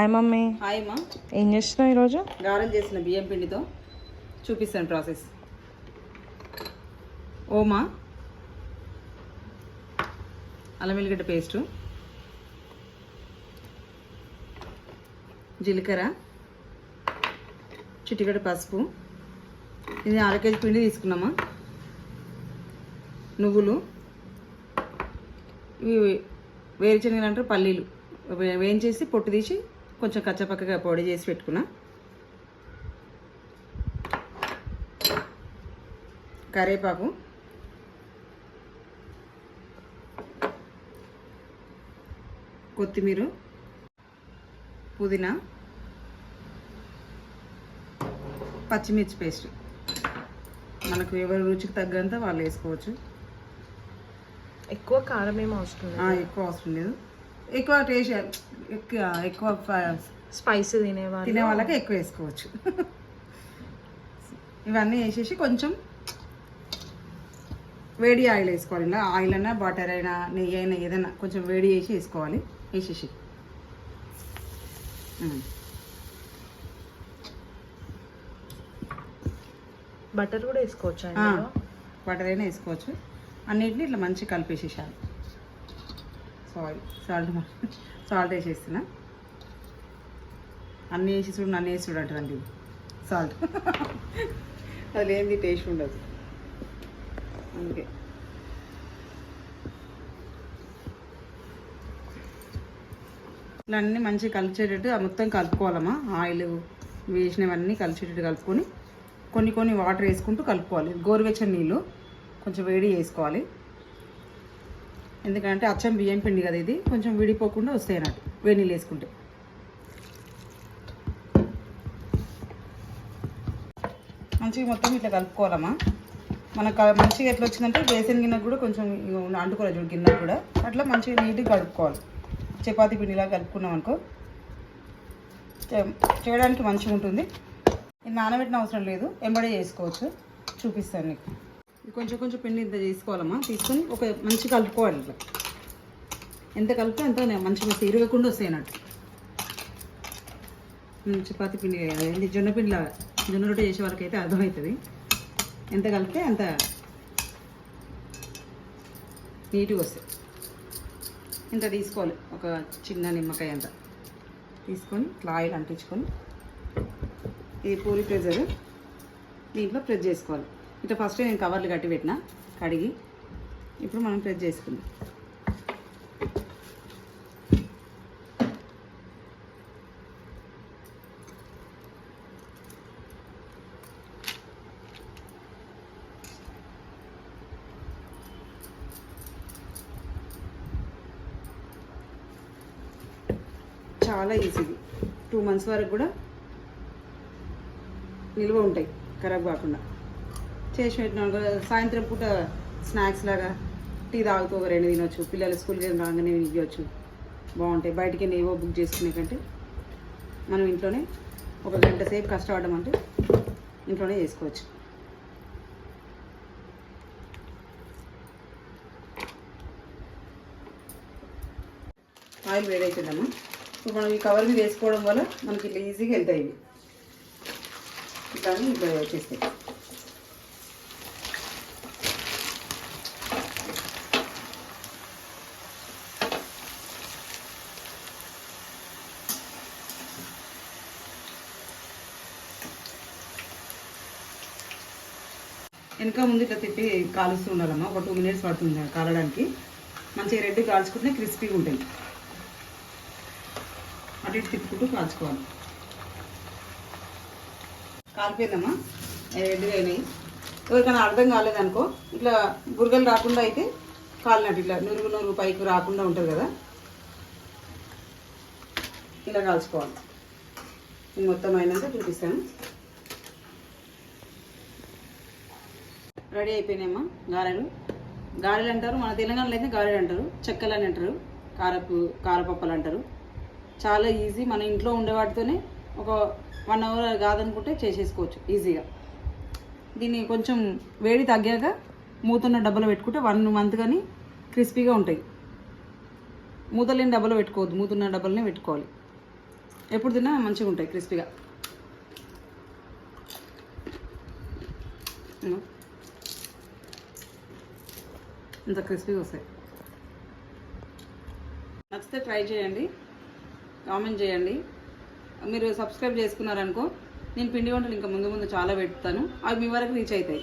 Hi mummy. Hi అమ్మా ఏం చేస్తున్నావు ఈరోజు? గారెలు చేసిన బియ్యం పిండితో చూపిస్తాను ప్రాసెస్. ఓమా అల్లం వెల్లిగడ్డ పేస్టు. జీలకర్ర. చిటికడ పసుపు. ఇది అర కేజీ పిండి తీసుకున్నామా? నువ్వులు. ఇవి వేరుశనగలు అంటారు పల్లీలు. వేయించేసి పొట్టు తీసి కొంచెం కచ్చపక్కగా పొడి చేసి పెట్టుకున్నా. కరివేపాకు. కొత్తిమీర. పుదీనా. పచ్చిమిర్చి పేస్ట్. మనకు ఎవరి రుచికి తగ్గంత వాళ్ళు వేసుకోవచ్చు. ఎక్కువ కారం ఏం అవసరం ఎక్కువ అవసరం లేదు. ఎక్కువ టేస్ట్ ఎక్కువ స్పైసీ తినేవాళ్ళు. తినే వాళ్ళకి ఎక్కువ వేసుకోవచ్చు. ఇవన్నీ వేసేసి కొంచెం వేడి ఆయిల్ వేసుకోవాలి. ఇలా ఆయిల్ అయినా బటర్ అయినా నెయ్యి అయినా ఏదైనా కొంచెం వేడి చేసి వేసుకోవాలి. వేసేసి. బటర్ కూడా వేసుకోవచ్చు బటర్ అయినా వేసుకోవచ్చు. అన్నిటిని ఇట్లా మంచిగా కలిపేసేసాలి సారీ సాల్ట్ సాల్ట్ వేసేస్తున్నా. అన్నీ వేసి చూడు నన్ను వేసి చూడు అంటారండి సాల్ట్. అది ఏంది టేస్ట్ ఉండదు. అందుకే. ఇట్లా అన్నీ మంచిగా కలిసేటట్టు మొత్తం కలుపుకోవాలమ్మా. ఆయిల్ వేసినవన్నీ కలిసేటట్టు కలుపుకొని కొన్ని కొన్ని వాటర్ వేసుకుంటూ కలుపుకోవాలి. గోరువెచ్చని నీళ్ళు కొంచెం వేడి చేసుకోవాలి. ఎందుకంటే అచ్చం బియ్యం పిండి కదా ఇది. కొంచెం విడిపోకుండా వస్తాయి అన్నట్టు వేడి నీళ్ళు వేసుకుంటే. మంచిగా మొత్తం ఇట్లా కలుపుకోవాలమ్మా. మనకు మంచిగా ఎట్లా వచ్చిందంటే బేసన్ గిన్నె కూడా కొంచెం అంటుకోలేదు చూడు గిన్నె కూడా. అట్లా మంచిగా నీట్గా కలుపుకోవాలి చపాతీ పిండిలా కలుపుకున్నాం అనుకో. చేయడానికి మంచిగా ఉంటుంది. నానబెట్టిన అవసరం లేదు. ఎంబడే చేసుకోవచ్చు. చూపిస్తాను నీకు. కొంచెం కొంచెం పిండి ఇంత చేసుకోవాలమ్మా. తీసుకొని ఒక మంచి కలుపుకోవాలి ఇట్లా. ఎంత కలిపితే అంత మంచిగా తిరగకుండా వస్తాయి అన్నట్టు. పిండి అదేంటి జొన్న పిండి జొన్న రొట్టె చేసే వాళ్ళకి అయితే అర్థమవుతుంది. ఎంత కలిపితే అంత నీట్గా వస్తాయి. ఇంత తీసుకోవాలి. ఒక చిన్న నిమ్మకాయ అంత. తీసుకొని ఇట్లా ఆయిల్ అంటించుకొని ఈ పూరి ప్రెజర్. దీంట్లో ప్రెస్ చేసుకోవాలి. ఇట్లా ఫస్ట్ నేను కవర్లు కట్టి పెట్టిన కడిగి ఇప్పుడు మనం ప్రెస్ చేసుకుందాం. చాలా ఈజీది. టూ మంత్స్ వరకు కూడా నిల్వ ఉంటాయి ఖరాబ్ కాకుండా. చేసి పెట్టినాను సాయంత్రం పూట స్నాక్స్ లాగా టీ తాగుతూ ఒక రెండు తినొచ్చు. పిల్లలు స్కూల్కి రాగానే ఇవ్వచ్చు బాగుంటాయి. బయటికి ఏవో బుక్ చేసుకునే కంటే మనం ఇంట్లోనే ఒక గంట సేపు కష్టపడడం అంటే ఇంట్లోనే చేసుకోవచ్చు. ఆయిల్ వేడైతుందమ్మా ఇప్పుడు మనం ఈ కవర్ మీద వేసుకోవడం వల్ల మనకి ఇట్లా ఈజీగా వెళ్తాయి ఇవి ఇట్లా ఇట్లా వచ్చేస్తాయి వెనక ముందు ఇట్లా తిప్పి కాలుస్తూ ఉండాలమ్మా. ఒక టూ మినిట్స్ పడుతుంది కాలడానికి. మంచిగా రెడ్ కాల్చుకుంటే క్రిస్పీగా ఉంటాయి. అటు ఇటు తిప్పుకుంటూ కాల్చుకోవాలి. కాలిపోయిందమ్మా. అవి రెడ్గా అయినాయి. ఎవరికైనా అర్థం కాలేదనుకో ఇట్లా బురగలు రాకుండా అయితే కాలినట్టు ఇట్లా నురుగు నురుగు పైకి రాకుండా ఉంటుంది కదా. ఇలా కాల్చుకోవాలి. మొత్తం అయినాక చూపిస్తాను. రెడీ అయిపోయినాయమ్మా గారెలు. గారెలు అంటారు మన తెలంగాణలో అయితే గారెలు అంటారు చెక్కలు అని అంటారు కారపు కారపప్పలు అంటారు. చాలా ఈజీ మన ఇంట్లో ఉండేవాటితోనే ఒక వన్ అవర్ కాదనుకుంటే చేసేసుకోవచ్చు ఈజీగా దీన్ని కొంచెం వేడి తగ్గాక మూతున్న డబ్బలో పెట్టుకుంటే వన్ మంత్ కానీ క్రిస్పీగా ఉంటాయి. మూతలేని డబ్బలో పెట్టుకోవద్దు మూతున్న డబ్బలనే పెట్టుకోవాలి. ఎప్పుడు తిన్నా మంచిగా ఉంటాయి క్రిస్పీగా. ఇంత క్రిస్పీగా వస్తాయి నచ్చితే ట్రై చేయండి. కామెంట్ చేయండి. మీరు సబ్స్క్రైబ్ చేసుకున్నారనుకో నేను పిండి వంటలు ఇంకా ముందు ముందు చాలా పెడతాను. అవి మీ వరకు రీచ్ అవుతాయి.